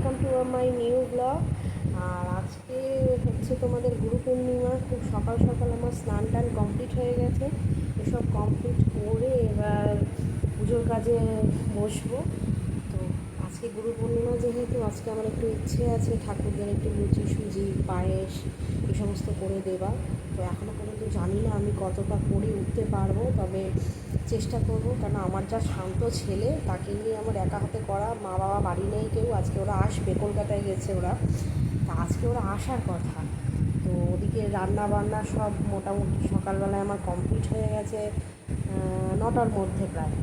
Welcome to my new blog আর আজকে হচ্ছে তোমাদের গুরু পূর্ণিমা খুব সকাল সকাল আমার স্নান টান কমপ্লিট হয়ে গেছে। এসব কমপ্লিট করে এবার পুজোর কাজে বসবো। আজকে গুরু পূর্ণিমা যেহেতু, আজকে আমার একটু ইচ্ছে আছে ঠাকুরদের একটু লুচি, সুজি, পায়েস, এই সমস্ত করে দেওয়া তো এখনও পর্যন্ত জানি না আমি কতটা করে উঠতে পারব, তবে চেষ্টা করব কারণ আমার যা শান্ত ছেলে, তাকে নিয়ে আমার একা হাতে করা মা বাবা বাড়ি নেই কেউ, আজকে ওরা আসবে, কলকাতায় গেছে ওরা। তা আজকে ওরা আসার কথা। তো ওদিকে রান্না বান্না সব মোটামুটি সকালবেলায় আমার কমপ্লিট হয়ে গেছে নটার মধ্যে প্রায়।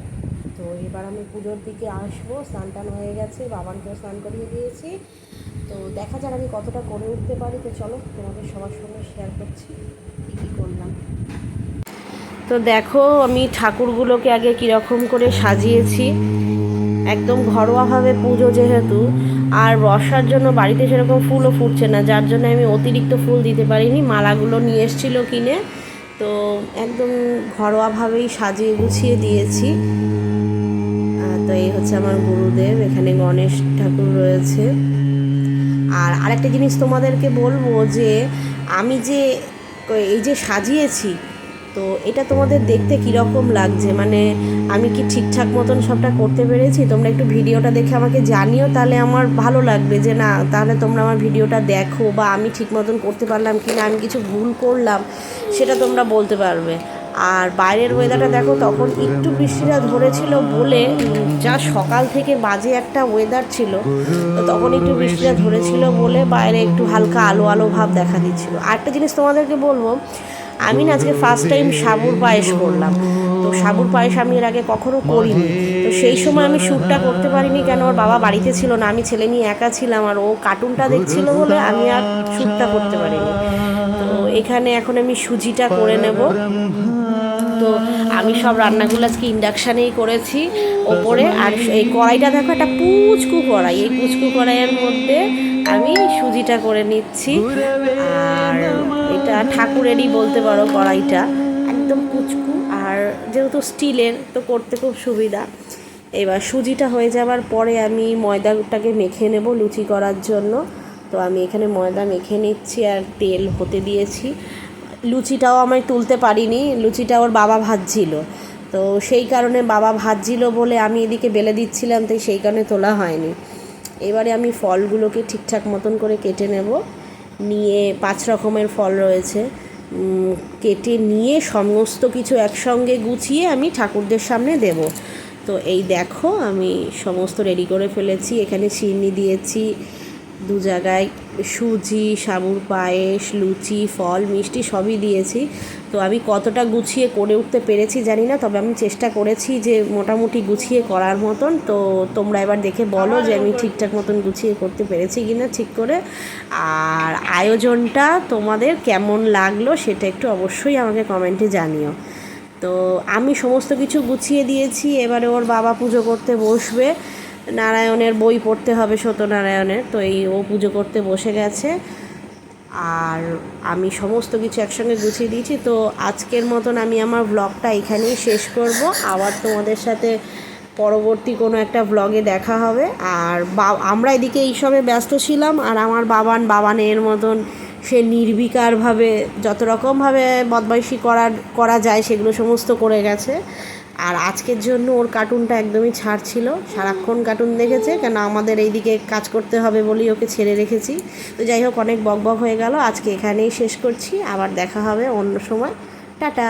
তো এবার আমি পুজোর দিকে আসব, স্নান টান হয়ে গেছে, বাবানকেও স্নান করিয়ে দিয়েছি। তো দেখা যাক আমি কতটা করে উঠতে পারি। তো চলো, তোমাদের সবার সঙ্গে শেয়ার করছি কী কী করলাম। তো দেখো, আমি ঠাকুরগুলোকে আগে কীরকম করে সাজিয়েছি। একদম ঘরোয়াভাবে পুজো যেহেতু, আর বর্ষার জন্য বাড়িতে সেরকম ফুলও ফুটছে না, যার জন্য আমি অতিরিক্ত ফুল দিতে পারিনি, মালাগুলো নিয়ে এসেছিল কিনে। তো একদম ঘরোয়াভাবেই সাজিয়ে গুছিয়ে দিয়েছি। তো এই হচ্ছে আমার গুরুদেব, এখানে গণেশ ঠাকুর রয়েছে। আর আরেকটা জিনিস তোমাদেরকে বলব যে, আমি যে এই যে সাজিয়েছি, তো এটা তোমাদের দেখতে কীরকম লাগছে? মানে আমি কি ঠিকঠাক মতন সবটা করতে পেরেছি? তোমরা একটু ভিডিওটা দেখে আমাকে জানিও, তাহলে আমার ভালো লাগবে যে না, তাহলে তোমরা আমার ভিডিওটা দেখো বা আমি ঠিক মতন করতে পারলাম কি না আমি কিছু ভুল করলাম, সেটা তোমরা বলতে পারবে। আর বাইরের ওয়েদারটা দেখো, তখন একটু বৃষ্টিটা ধরেছিল বলে, যা সকাল থেকে বাজে একটা ওয়েদার ছিল, তো তখন একটু বৃষ্টিটা ধরেছিল বলে বাইরে একটু হালকা আলো আলো ভাব দেখা দিচ্ছিল। আরেকটা জিনিস তোমাদেরকে বলব, আমি না আজকে ফার্স্ট টাইম সাবুর পায়েস করলাম। তো সাবুর পায়েস আমি এর আগে কখনো করিনি। তো সেই সময় আমি শ্যুটটা করতে পারিনি কেন? ওর বাবা বাড়িতে ছিল না, আমি ছেলে নিয়ে একা ছিলাম আর ও কার্টুনটা দেখছিল বলে আমি আর শ্যুটটা করতে পারিনি। এখানে এখন আমি সুজিটা করে নেব। তো আমি সব রান্নাগুলো আজকে ইন্ডাকশানেই করেছি ওপরে। আর এই কড়াইটা দেখো, একটা পুচকু কড়াই। এই পুচকু কড়াইয়ের মধ্যে আমি সুজিটা করে নিচ্ছি। আর এটা ঠাকুরেরই বলতে পারো কড়াইটা। একদম পুচকু। আর যেহেতু স্টিলের, তো করতে খুব সুবিধা। এবার সুজিটা হয়ে যাওয়ার পরে আমি ময়দাটাকে মেখে নেব লুচি করার জন্য। তো আমি এখানে ময়দা মেখে নিচ্ছি আর তেল হতে দিয়েছি। লুচিটাও আমি তুলতে পারিনি, লুচিটা ওর বাবা ভাজছিল। তো সেই কারণে বাবা ভাজছিল বলে আমি এদিকে বেলে দিচ্ছিলাম, তাই সেই কারণে তোলা হয়নি। এবারে আমি ফলগুলোকে ঠিকঠাক মতন করে কেটে নেব। নিয়ে পাঁচ রকমের ফল রয়েছে। কেটে নিয়ে সমস্ত কিছু একসঙ্গে গুছিয়ে আমি ঠাকুরদের সামনে দেব। তো এই দেখো, আমি সমস্ত রেডি করে ফেলেছি। এখানে চিনি দিয়েছি দু জায়গায় সুজি সাবুর পায়েস, লুচি, ফল, মিষ্টি সবই দিয়েছি। তো আমি কতটা গুছিয়ে করে উঠতে পেরেছি জানি না, তবে আমি চেষ্টা করেছি যে মোটামুটি গুছিয়ে করার মতন। তো তোমরা এবার দেখে বলো যে আমি ঠিকঠাক মতন গুছিয়ে করতে পেরেছি কি না ঠিক করে। আর আয়োজনটা তোমাদের কেমন লাগল সেটা একটু অবশ্যই আমাকে কমেন্টে জানিও। তো আমি সমস্ত কিছু গুছিয়ে দিয়েছি, এবারে ওর বাবা পুজো করতে বসবে। নারায়ণের বই পড়তে হবে সত্যনারায়ণের, তো এই ও পুজো করতে বসে গেছে। আর আমি সমস্ত কিছু একসঙ্গে গুছিয়ে দিয়েছি, তো আজকের মতন আমি আমার ব্লগটা এখানেই শেষ করব। আবার তোমাদের সাথে পরবর্তী কোনো একটা ব্লগে দেখা হবে। আর বা, আমরা এদিকে এইসবে ব্যস্ত ছিলাম, আর আমার বাবান বাবানের মতন সে নির্বিকারভাবে যত রকমভাবে বদমাইশি করার, করা যায় সেগুলো সমস্ত করে গেছে। আর আজকের জন্য ওর কার্টুনটা একদমই ছাড় ছিল সারাক্ষণ কার্টুন দেখেছে, কেন আমাদের এইদিকে কাজ করতে হবে বলেই ওকে ছেড়ে রেখেছি। তো যাই হোক, অনেক বক বক হয়ে গেল। আজকে এখানেই শেষ করছি। আবার দেখা হবে অন্য সময়। টাটা!